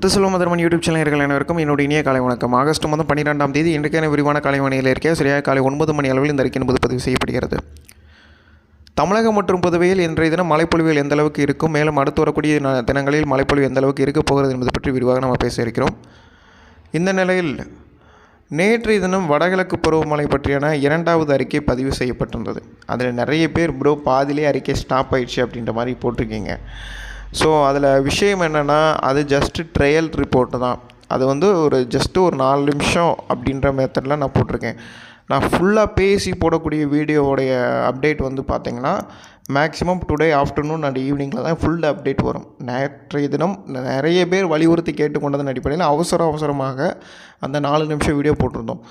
Muthuselvam மதர்மன் YouTube சேனல்கள் அனைவருக்கும் என்னுடைய இனிய காலை வணக்கம். ஆகஸ்ட் மாதம் பன்னிரெண்டாம் தேதி இன்றைக்கான விரிவான காலை மணியில் இருக்க சரியாக காலை ஒன்பது மணி அளவில் இந்த அறிக்கை என்பது பதிவு செய்யப்படுகிறது. தமிழகம் மற்றும் புதுவையில் இன்றைய தினம் மழைப்பொழிவுகள் எந்த அளவுக்கு இருக்கும்? மேலும் அடுத்து வரக்கூடிய தினங்களில் மழைப்பொழிவு எந்த அளவுக்கு இருக்கப் போகிறது என்பது பற்றி விரிவாக நம்ம பேச இருக்கிறோம். இந்த நிலையில் நேற்றைய தினம் வடகிழக்கு பருவமழை பற்றியான இரண்டாவது அறிக்கை பதிவு செய்யப்பட்டிருந்தது. அதில் நிறைய பேர் ப்ரோ பாதிலே அறிக்கை ஸ்டாப் ஆயிடுச்சு அப்படின்ற மாதிரி போட்டிருக்கீங்க. ஸோ அதில் விஷயம் என்னென்னா அது ஜஸ்ட்டு ட்ரையல் ரிப்போர்ட்டு தான். அது வந்து ஒரு ஜஸ்ட்டு ஒரு நாலு நிமிஷம் அப்படின்ற மெத்தடில் நான் போட்டிருக்கேன். நான் ஃபுல்லாக பேசி போடக்கூடிய வீடியோவோடைய அப்டேட் வந்து பார்த்திங்கன்னா மேக்ஸிமம் டுடே ஆஃப்டர்நூன் அண்ட் ஈவினிங்கில் தான் ஃபுல் அப்டேட் வரும். நேற்றைய தினம் நிறைய பேர் வலியுறுத்தி கேட்டுக்கொண்டதன் அடிப்படையில் அவசர அவசரமாக அந்த நாலு நிமிஷம் வீடியோ போட்டிருந்தோம்.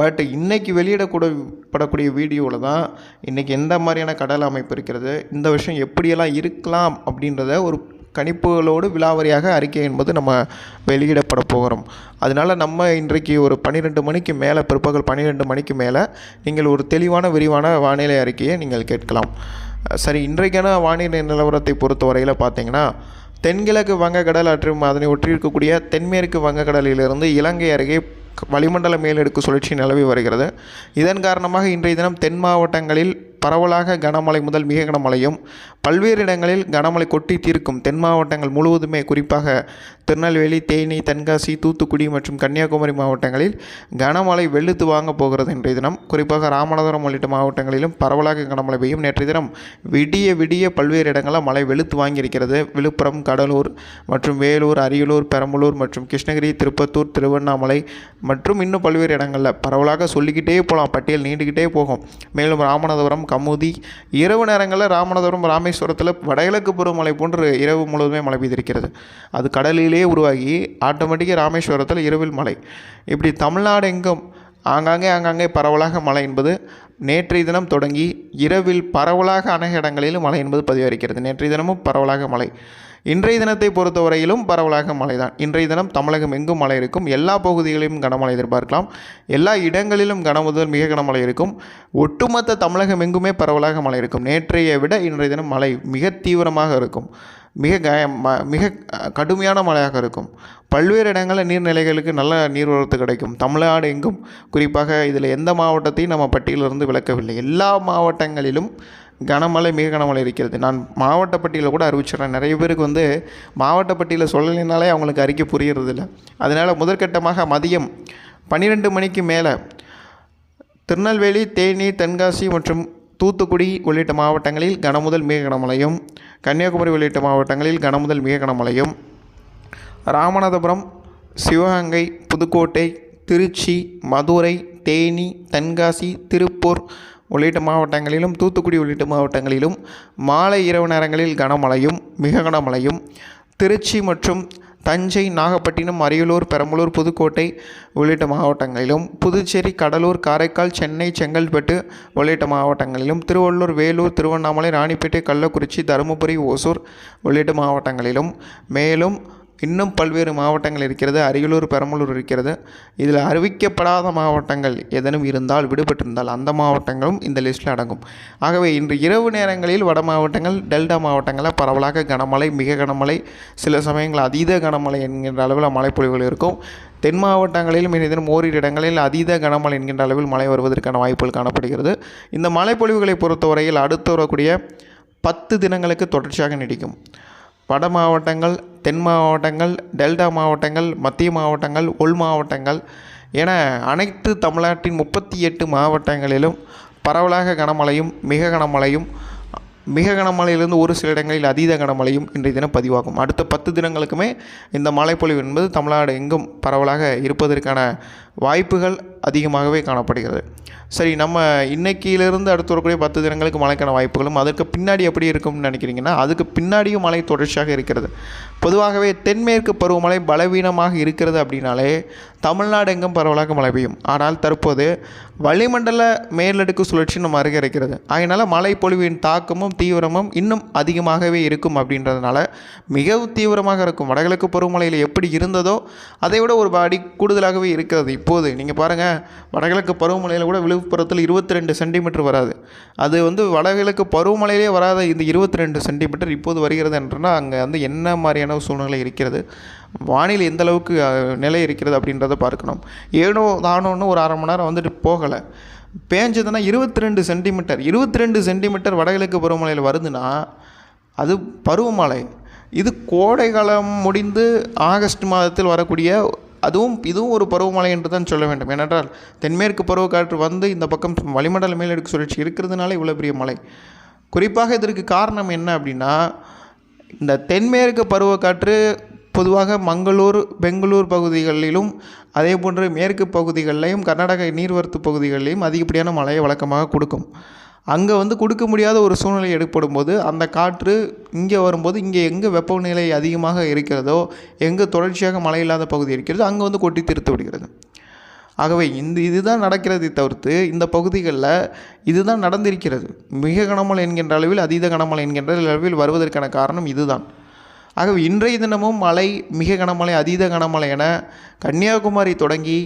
பட் இன்றைக்கி வெளியிடக்கூட படக்கூடிய வீடியோவில் தான் இன்றைக்கி எந்த மாதிரியான கடல் அமைப்பு இருக்கிறது இந்த விஷயம் எப்படியெல்லாம் இருக்கலாம் அப்படின்றத ஒரு கணிப்புகளோடு விலாவரியாக அறிக்கை என்பது நம்ம வெளியிடப்பட போகிறோம். அதனால் நம்ம இன்றைக்கு ஒரு பன்னிரெண்டு மணிக்கு மேலே பிற்பகல் பன்னிரெண்டு மணிக்கு மேலே நீங்கள் ஒரு தெளிவான விரிவான வானிலை அறிக்கையை நீங்கள் கேட்கலாம். சரி இன்றைக்கான வானிலை நிலவரத்தை பொறுத்தவரையில் பார்த்தீங்கன்னா தென்கிழக்கு வங்கக்கடல் மற்றும் அதனை ஒற்றியிருக்கக்கூடிய தென்மேற்கு வங்கக்கடலிலிருந்து இலங்கை அருகே வளிமண்டல மேலடுக்கு சுழற்சி நிலவி வருகிறது. இதன் காரணமாக இன்றைய தினம் தென் மாவட்டங்களில் பரவலாக கனமழை முதல் மிக கனமழையும் பல்வேறு இடங்களில் கனமழை கொட்டி தீர்க்கும். தென் மாவட்டங்கள் முழுவதுமே குறிப்பாக திருநெல்வேலி தேனி தென்காசி தூத்துக்குடி மற்றும் கன்னியாகுமரி மாவட்டங்களில் கனமழை வெளுத்து வாங்க போகிறது இன்றைய தினம். குறிப்பாக ராமநாதபுரம் உள்ளிட்ட மாவட்டங்களிலும் பரவலாக கனமழை பெய்யும். நேற்றைய தினம் விடிய விடிய பல்வேறு இடங்களில் மழை வெளுத்து வாங்கியிருக்கிறது. விழுப்புரம் கடலூர் மற்றும் வேலூர் அரியலூர் பெரம்பலூர் மற்றும் கிருஷ்ணகிரி திருப்பத்தூர் திருவண்ணாமலை மற்றும் இன்னும் பல்வேறு இடங்களில் பரவலாக சொல்லிக்கிட்டே போகலாம். பட்டியல் நீண்டுக்கிட்டே போகும். மேலும் ராமநாதபுரம் கமுதி. இரவு நேரங்களில் ராமநாதபுரம் ராமேஸ்வரத்தில் வடகிழக்கு பருவமழை போன்று இரவு முழுவதுமே மழை பெய்திருக்கிறது. அது கடலிலே உருவாகி ஆட்டோமேட்டிக்காக ராமேஸ்வரத்தில் இரவில் மழை. இப்படி தமிழ்நாடு எங்கும் ஆங்காங்கே ஆங்காங்கே பரவலாக மழை என்பது நேற்றைய தினம் தொடங்கி இரவில் பரவலாக அநேக இடங்களிலும் மழை என்பது பதிவாகிறது நேற்றைய தினமும் பரவலாக மழை. இன்றைய தினத்தை பொறுத்தவரையிலும் பரவலாக மழைதான். இன்றைய தினம் தமிழகம் எங்கும் மழை இருக்கும். எல்லா பகுதிகளிலும் கனமழை எதிர்பார்க்கலாம். எல்லா இடங்களிலும் கனமுதல் மிக கனமழை இருக்கும். ஒட்டுமொத்த தமிழகம் எங்குமே பரவலாக மழை இருக்கும். நேற்றைய விட இன்றைய தினம் மழை மிக தீவிரமாக இருக்கும். மிக க ம- மிக கடுமையான மழையாக இருக்கும். பல்வேறு இடங்களில் நீர்நிலைகளுக்கு நல்ல நீர்வரத்து கிடைக்கும். தமிழ்நாடு எங்கும் குறிப்பாக இதில் எந்த மாவட்டத்தையும் நம்ம பட்டியலிருந்து விளக்கவில்லை. எல்லா மாவட்டங்களிலும் கனமழை மிக கனமழை இருக்கிறது. நான் மாவட்ட பட்டியலில் கூட அறிவிச்சிடுறேன். நிறைய பேருக்கு வந்து மாவட்ட பட்டியலில் சொல்லலைனாலே அவங்களுக்கு அறிக்கை புரியறதில்ல. அதனால் முதற்கட்டமாக மதியம் பன்னிரெண்டு மணிக்கு மேலே திருநெல்வேலி தேனி தென்காசி மற்றும் தூத்துக்குடி உள்ளிட்ட மாவட்டங்களில் கனமுதல் மிக கனமழையும் கன்னியாகுமரி உள்ளிட்ட மாவட்டங்களில் கனமுதல் மிக கனமழையும் ராமநாதபுரம் சிவகங்கை புதுக்கோட்டை திருச்சி மதுரை தேனி தென்காசி திருப்பூர் உள்ளிட்ட மாவட்டங்களிலும் தூத்துக்குடி உள்ளிட்ட மாவட்டங்களிலும் மாலை இரவு நேரங்களில் கனமழையும் மிக கனமழையும். திருச்சி மற்றும் தஞ்சை நாகப்பட்டினம் அரியலூர் பெரம்பலூர் புதுக்கோட்டை உள்ளிட்ட மாவட்டங்களிலும் புதுச்சேரி கடலூர் காரைக்கால் சென்னை செங்கல்பட்டு உள்ளிட்ட மாவட்டங்களிலும் திருவள்ளூர் வேலூர் திருவண்ணாமலை ராணிப்பேட்டை கள்ளக்குறிச்சி தருமபுரி ஓசூர் உள்ளிட்ட மாவட்டங்களிலும் மேலும் இன்னும் பல்வேறு மாவட்டங்கள் இருக்கிறது. அரியலூர் பெரம்பலூர் இருக்கிறது. இதில் அறிவிக்கப்படாத மாவட்டங்கள் ஏதேனும் இருந்தால் விடுபட்டிருந்தால் அந்த மாவட்டங்களும் இந்த லிஸ்ட்டில் அடங்கும். ஆகவே இன்று இரவு நேரங்களில் வட மாவட்டங்கள் டெல்டா மாவட்டங்களில் பரவலாக கனமழை மிக கனமழை சில சமயங்கள் அதீத கனமழை என்கின்ற அளவில் மழைப்பொழிவுகள் இருக்கும். தென் மாவட்டங்களிலும் இன்றைய ஓரிரு இடங்களில் அதீத கனமழை என்கின்ற அளவில் மழை வருவதற்கான வாய்ப்புகள் காணப்படுகிறது. இந்த மழைப்பொழிவுகளை பொறுத்தவரையில் அடுத்து வரக்கூடிய பத்து தினங்களுக்கு தொடர்ச்சியாக நீடிக்கும். வட மாவட்டங்கள் தென் மாவட்டங்கள் டெல்டா மாவட்டங்கள் மத்திய மாவட்டங்கள் உள் மாவட்டங்கள் என அனைத்து தமிழ்நாட்டின் முப்பத்தி எட்டு மாவட்டங்களிலும் பரவலாக கனமழையும் மிக கனமழையும் மிக கனமழையிலிருந்து ஒரு சில இடங்களில் அதீத கனமழையும் இன்றைய தினம் பதிவாகும். அடுத்த பத்து தினங்களுக்குமே இந்த மழைப்பொழிவு என்பது தமிழ்நாடு எங்கும் பரவலாக இருப்பதற்கான வாய்ப்புகள் அதிகமாகவே காணப்படுகிறது. சரி நம்ம இன்னைக்கிலிருந்து அடுத்து வரக்கூடிய பத்து தினங்களுக்கு மழைக்கான வாய்ப்புகளும் அதற்கு பின்னாடி எப்படி இருக்கும்னு நினைக்கிறீங்கன்னா அதுக்கு பின்னாடியும் மழை தொடர்ச்சியாக இருக்கிறது. பொதுவாகவே தென்மேற்கு பருவமழை பலவீனமாக இருக்கிறது அப்படின்னாலே தமிழ்நாடு எங்கும் பரவலாக மழை பெய்யும். ஆனால் தற்போது வளிமண்டல மேலடுக்கு சுழற்சி நம்ம அருகே இருக்கிறது. அதனால் மழை பொழிவின் தாக்கமும் தீவிரமும் இன்னும் அதிகமாகவே இருக்கும் அப்படின்றதுனால மிகவும் தீவிரமாக இருக்கும். வடகிழக்கு பருவமழையில் எப்படி இருந்ததோ அதை விட ஒரு அடி கூடுதலாகவே இருக்கிறது. போகுது நீங்கள் பாருங்கள் வடகிழக்கு பருவமழையில் கூட விழுப்புரத்தில் இருபத்தி ரெண்டு சென்டிமீட்டர் வராது. அது வந்து வடகிழக்கு பருவமழையிலே வராத இந்த இருபத்தி ரெண்டு சென்டிமீட்டர் இப்போது வருகிறது என்றால் அங்கே வந்து என்ன மாதிரியான சூழ்நிலை இருக்கிறது? வானிலை எந்த அளவுக்கு நிலை இருக்கிறது அப்படின்றத பார்க்கணும். ஏனோ தானோன்னு ஒரு அரை மணி நேரம் வந்துட்டு போகலை. பேஞ்சதுன்னா இருபத்தி ரெண்டு சென்டிமீட்டர் இருபத்தி ரெண்டு சென்டிமீட்டர் வடகிழக்கு பருவமழையில் வருதுன்னா அது பருவமழை. இது கோடைக்காலம் முடிந்து ஆகஸ்ட் மாதத்தில் வரக்கூடிய அதுவும் இதுவும் ஒரு பருவமழை என்று தான் சொல்ல வேண்டும். ஏனென்றால் தென்மேற்கு பருவக்காற்று வந்து இந்த பக்கம் வளிமண்டல மேலடுக்கு சுழற்சி இருக்கிறதுனால இவ்வளோ பெரிய மழை. குறிப்பாக இதற்கு காரணம் என்ன அப்படின்னா இந்த தென்மேற்கு பருவக்காற்று பொதுவாக மங்களூர் பெங்களூர் பகுதிகளிலும் அதே போன்று மேற்கு பகுதிகளிலையும் கர்நாடக நீர்வரத்து பகுதிகளிலையும் அதிகப்படியான மழையை வழக்கமாக கொடுக்கும். அங்கே வந்து கொடுக்க முடியாத ஒரு சூழ்நிலை ஏற்படும் போது அந்த காற்று இங்கே வரும்போது இங்கே எங்கே வெப்பநிலை அதிகமாக இருக்கிறதோ எங்கே தொடர்ச்சியாக மழை இல்லாத பகுதி இருக்கிறதோ அங்கே வந்து கொட்டி தீர்த்து விடுகிறது. ஆகவே இந்த இதுதான் நடக்கிறதை தவிர்த்து இந்த பகுதிகளில் இதுதான் நடந்திருக்கிறது. மிக கனமழை என்கின்ற அளவில் அதீத கனமழை என்கின்ற அளவில் வருவதற்கான காரணம் இதுதான். ஆகவே இன்றைய தினமும் மழை மிக கனமழை அதீத கனமழை என கன்னியாகுமரி தொடங்கி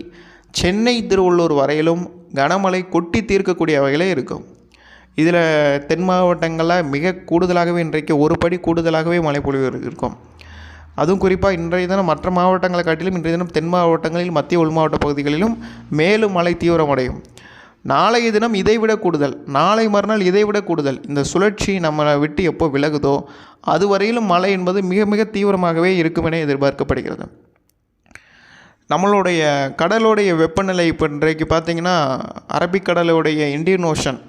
சென்னை திருவள்ளூர் வரையிலும் கனமழை கொட்டி தீர்க்கக்கூடிய வகையிலே இருக்கும். இதில் தென் மாவட்டங்களில் மிக கூடுதலாகவே இன்றைக்கு ஒரு படி கூடுதலாகவே மழை இருக்கும். அதுவும் குறிப்பாக இன்றைய தினம் மற்ற மாவட்டங்களை காட்டிலும் இன்றைய தினம் தென் மாவட்டங்களில் மத்திய உள் மாவட்ட பகுதிகளிலும் மேலும் மழை தீவிரமடையும். நாளைய தினம் இதைவிட கூடுதல். நாளை மறுநாள் இதைவிட கூடுதல். இந்த சுழற்சி நம்மளை விட்டு எப்போ விலகுதோ அதுவரையிலும் மழை என்பது மிக மிக தீவிரமாகவே இருக்கும் என எதிர்பார்க்கப்படுகிறது. நம்மளுடைய கடலுடைய வெப்பநிலை இப்போ இன்றைக்கு பார்த்தீங்கன்னா அரபிக்கடலுடைய இந்தியன் ஓஷன்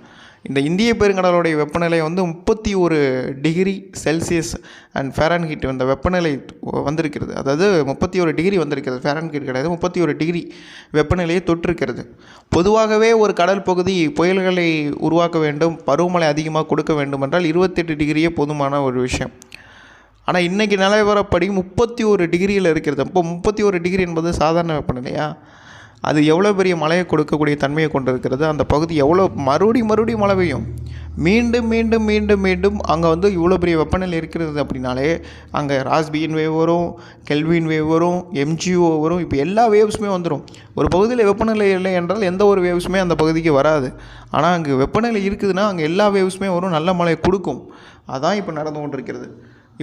இந்த இந்திய பெருங்கடலுடைய வெப்பநிலை வந்து முப்பத்தி ஒரு டிகிரி செல்சியஸ் அண்ட் ஃபேரன்ஹீட் இந்த வெப்பநிலை வந்திருக்கிறது. அதாவது முப்பத்தி ஒரு டிகிரி வந்திருக்கிறது. ஃபேரன்ஹீட் கிடையாது. முப்பத்தி ஒரு டிகிரி வெப்பநிலையை தொற்றிருக்கிறது. பொதுவாகவே ஒரு கடல் பகுதி புயல்களை உருவாக்க வேண்டும் பருவமழை அதிகமாக கொடுக்க வேண்டும் என்றால் இருபத்தெட்டு டிகிரியே போதுமான ஒரு விஷயம். ஆனால் இன்றைக்கி நிலவரப்படி முப்பத்தி ஒரு டிகிரியில் இருக்கிறது. அப்போ முப்பத்தி ஒரு டிகிரி என்பது சாதாரண வெப்பநிலையா? அது எவ்வளோ பெரிய மழையை கொடுக்கக்கூடிய தன்மையை கொண்டு இருக்கிறது அந்த பகுதி எவ்வளோ மறுபடி மறுபடியும் மழை பெய்யும்? மீண்டும் மீண்டும் மீண்டும் மீண்டும் அங்கே வந்து இவ்வளோ பெரிய வெப்பநிலை இருக்கிறது அப்படின்னாலே அங்கே ராஸ்பியின் வேவ் வரும் கெல்வின் வேவ் வரும் எம்ஜிஓ வரும் இப்போ எல்லா வேவ்ஸுமே வந்துடும் ஒரு பகுதியில் வெப்பநிலை இல்லை என்றால் எந்த ஒரு வேவ்ஸுமே அந்த பகுதிக்கு வராது. ஆனால் அங்கே வெப்பநிலை இருக்குதுன்னா அங்கே எல்லா வேவ்ஸுமே வரும் நல்ல மழையை கொடுக்கும். அதான் இப்போ நடந்து கொண்டிருக்கிறது.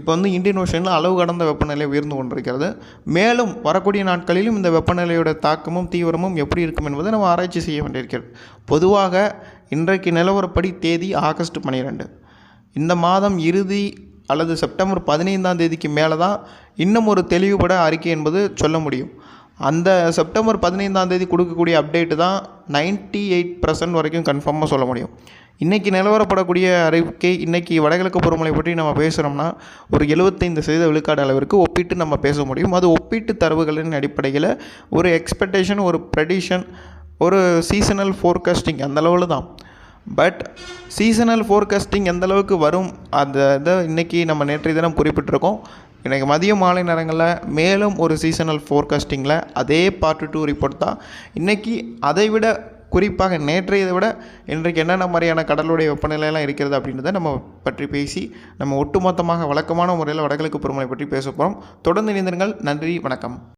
இப்போ வந்து இந்தியன் ஓஷனில் அளவு கடந்த வெப்பநிலை உயர்ந்து கொண்டிருக்கிறது. மேலும் வரக்கூடிய நாட்களிலும் இந்த வெப்பநிலையோட தாக்கமும் தீவிரமும் எப்படி இருக்கும் என்பதை நம்ம ஆராய்ச்சி செய்ய வேண்டியிருக்கிறது. பொதுவாக இன்றைக்கு நிலவரப்படி தேதி ஆகஸ்ட் பன்னிரெண்டு இந்த மாதம் இறுதி அல்லது செப்டம்பர் பதினைந்தாம் தேதிக்கு மேலே தான் இன்னும் ஒரு தெளிவுபட அறிக்கை என்பது சொல்ல முடியும். அந்த செப்டம்பர் பதினைந்தாம் தேதி கொடுக்கக்கூடிய அப்டேட்டு தான் நைன்ட்டி எயிட் பர்சன்ட் வரைக்கும் கன்ஃபார்மாக சொல்ல முடியும். இன்றைக்கி நிலவரப்படக்கூடிய அறிக்கை இன்றைக்கி வடகிழக்கு பருவமழை பற்றி நம்ம பேசுகிறோம்னா ஒரு எழுபத்தைந்து சதவீத விழுக்காடு அளவிற்கு ஒப்பிட்டு நம்ம பேச முடியும். அது ஒப்பீட்டு தரவுகளின் அடிப்படையில் ஒரு எக்ஸ்பெக்டேஷன் ஒரு ப்ரெடிஷன் ஒரு சீசனல் ஃபோர்காஸ்டிங் அந்த அளவில் தான். பட் சீசனல் ஃபோர்காஸ்டிங் எந்த அளவுக்கு வரும்? அந்த இதை இன்றைக்கி நம்ம நேற்றைய தினம் குறிப்பிட்டிருக்கோம். இன்றைக்கி மதியம் மாலை நேரங்களில் மேலும் ஒரு சீசனல் ஃபோர்காஸ்டிங்கில் அதே பார்ட் டூ ரிப்போர்ட் தான். இன்றைக்கி அதை விட குறிப்பாக நேற்றையதை விட இன்றைக்கு என்னென்ன மாதிரியான கடலுடைய வெப்பநிலையெல்லாம் இருக்கிறது அப்படின்றத நம்ம பற்றி பேசி நம்ம ஒட்டுமொத்தமாக வழக்கமான முறையில் வடகிழக்கு பருவமழை பற்றி பேச போகிறோம் தொடர்ந்து இணைந்திருங்கள். நன்றி வணக்கம்.